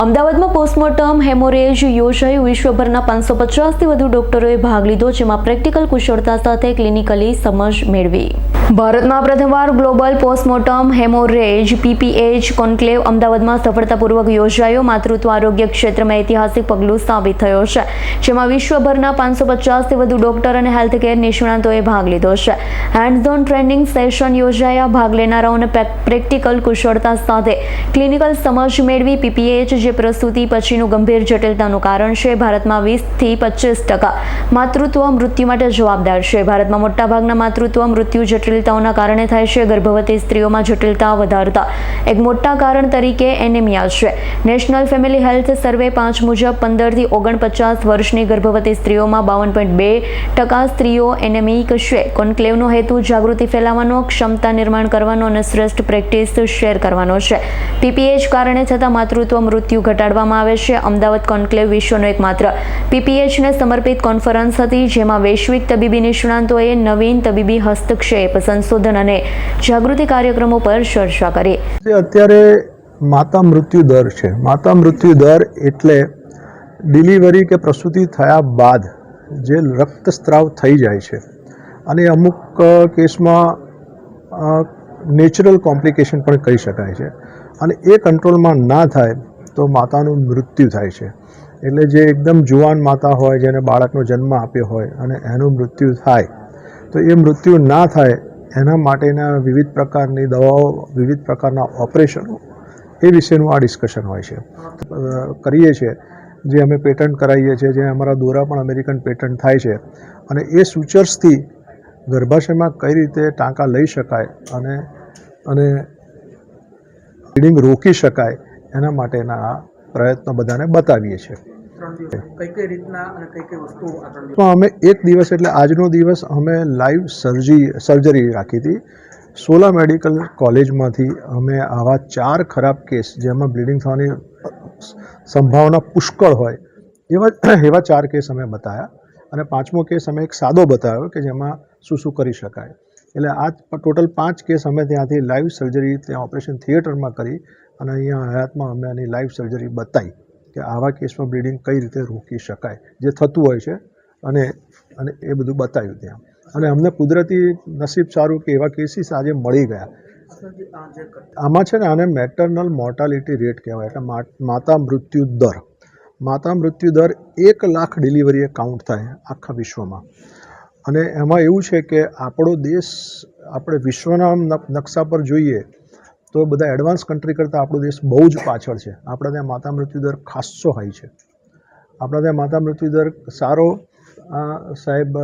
અમદાવાદમાં પોસ્ટમોર્ટમ હેમોરેજ યોજાયું. વિશ્વભરના પાંચસો પચાસથી વધુ ડોક્ટરોએ ભાગ લીધો, જેમાં પ્રેક્ટિકલ કુશળતા સાથે ક્લિનિકલી સમજ મેળવી. ભારતમાં પ્રથમવાર global postmortem haemorrhage, PPH, conclave અમદાવાદમાં સફળતાપૂર્વક યોજાયો. માતૃત્વ આરોગ્ય ક્ષેત્રમાં ઐતિહાસિક પગલું સાબિત થયો છે, જેમાં વિશ્વભરના પાંચસો પચાસથી વધુ ડોક્ટર અને હેલ્થકેર નિષ્ણાતોએ ભાગ લીધો છે. હેન્ડઝોન ટ્રેનિંગ સેશન યોજાયા. ભાગ લેનારાઓને પ્રેક્ટિકલ કુશળતા સાથે ક્લિનિકલ સમજ મેળવી પીપીએચ જે પ્રસૂતિ પછીનું ગંભીર જટિલતાનું કારણ છે. ભારતમાં વીસથી પચીસ ટકા માતૃત્વ મૃત્યુ માટે જવાબદાર છે. ભારતમાં મોટાભાગના માતૃત્વ મૃત્યુ જટિલતાઓના કારણે થાય છે. ગર્ભવતી સ્ત્રીઓમાં જટિલતા વધારતા એક મોટા કારણ તરીકે એનેમિયા છે. નેશનલ ફેમિલી હેલ્થ સર્વે પાંચ મુજબ પંદરથી ઓગણપચાસ વર્ષની ગર્ભવતી સ્ત્રીઓમાં બાવન પોઈન્ટ બે ટકા સ્ત્રીઓ એનેમિક છે. કોન્ક્લેવનો હેતુ જાગૃતિ ફેલાવવાનો, ક્ષમતા નિર્માણ કરવાનો અને શ્રેષ્ઠ પ્રેક્ટિસ શેર કરવાનો છે. પીપીએચ કારણે થતા માતૃત્વ, મૃત્યુ ઘટાડવામાં આવે છે. અમદાવાદ કોન્ક્લેવ વિશ્વનો એકમાત્ર પીપીએચને સમર્પિત કોન્ફરન્સ હતી, જેમાં વૈશ્વિક તબીબી નિષ્ણાંતોએ નવીન તબીબી હસ્તક્ષેપ સંશોધન અને જાગૃતિ કાર્યક્રમો પર ચર્ચા કરી. અત્યારે માતા મૃત્યુ દર છે. માતા મૃત્યુ દર એટલે ડિલિવરી કે પ્રસૂતિ થયા બાદ જે રક્તસ્રાવ થઈ જાય છે. અને અમુક કેસમાં નેચરલ કોમ્પ્લિકેશન પણ કહી શકાય છે. અને એ કંટ્રોલમાં ના થાય તો માતાનું મૃત્યુ થાય છે. એટલે જે એકદમ જુવાન માતા હોય, જેને બાળકનો જન્મ આપ્યો હોય અને એનું મૃત્યુ થાય તો એ મૃત્યુ ના થાય, એના માટેના વિવિધ પ્રકારની દવાઓ, વિવિધ પ્રકારના ઓપરેશનો, એ વિશેનું આ ડિસ્કશન હોય છે. કરીએ છીએ. જે અમે પેટન્ટ કરાવીએ છીએ, જે અમારા દોરા પણ અમેરિકન પેટન્ટ થાય છે. અને એ સૂચર્સથી ગર્ભાશયમાં કઈ રીતે ટાંકા લઈ શકાય અને અને બ્લીડિંગ રોકી શકાય, એના માટેના પ્રયત્નો બધાને બતાવીએ છીએ. તો અમે એક દિવસ એટલે આજનો દિવસ અમે લાઈવ સર્જી સર્જરી રાખી હતી. સોલા મેડિકલ કોલેજમાંથી અમે આવા ચાર ખરાબ કેસ જેમાં બ્લીડિંગ થવાની સંભાવના પુષ્કળ હોય, એવા એવા ચાર કેસ અમે બતાવ્યા અને પાંચમો કેસ અમે એક સાદો બતાવ્યો કે જેમાં શું શું કરી શકાય. એટલે આ ટોટલ પાંચ કેસ અમે ત્યાંથી લાઈવ સર્જરી ત્યાં ઓપરેશન થિયેટરમાં કરી અને અહીંયા હયાતમાં અમે આની લાઈવ સર્જરી બતાવી. કે આવા કેસમાં બ્લીડિંગ કઈ રીતે રોકી શકાય, જે થતું હોય છે અને અને એ બધું બતાવ્યું ત્યાં. અને અમને કુદરતી નસીબ સારું કે એવા કેસીસ આજે મળી ગયા. આમાં છે ને આને મેટર્નલ મોર્ટાલિટી રેટ કહેવાય, એટલે માતા મૃત્યુ દર. માતા મૃત્યુ દર એક લાખ ડિલિવરીએ કાઉન્ટ થાય આખા વિશ્વમાં. અને એમાં એવું છે કે આપણો દેશ, આપણે વિશ્વના નકશા પર જોઈએ તો બધા એડવાન્સ કન્ટ્રી કરતાં આપણો દેશ બહુ જ પાછળ છે. આપણા ત્યાં માતા મૃત્યુ દર ખાસ્સો હાઈ છે. આપણા ત્યાં માતા મૃત્યુ દર સારો સાહેબ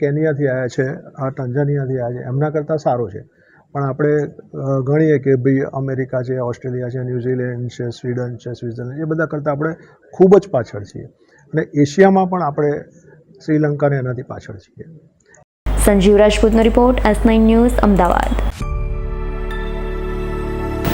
કેનિયાથી આવ્યા છે, આ ટંજાનિયાથી આવ્યા છે, એમના કરતાં સારો છે. પણ આપણે ગણીએ કે ભાઈ અમેરિકા છે, ઓસ્ટ્રેલિયા છે, ન્યૂઝીલેન્ડ છે, સ્વીડન છે, સ્વિટ્ઝરલેન્ડ, એ બધા કરતાં આપણે ખૂબ જ પાછળ છીએ. અને એશિયામાં પણ આપણે શ્રીલંકાને એનાથી પાછળ છીએ. Sanjeev રાજપૂતનો report S nine news, Ahmedabad.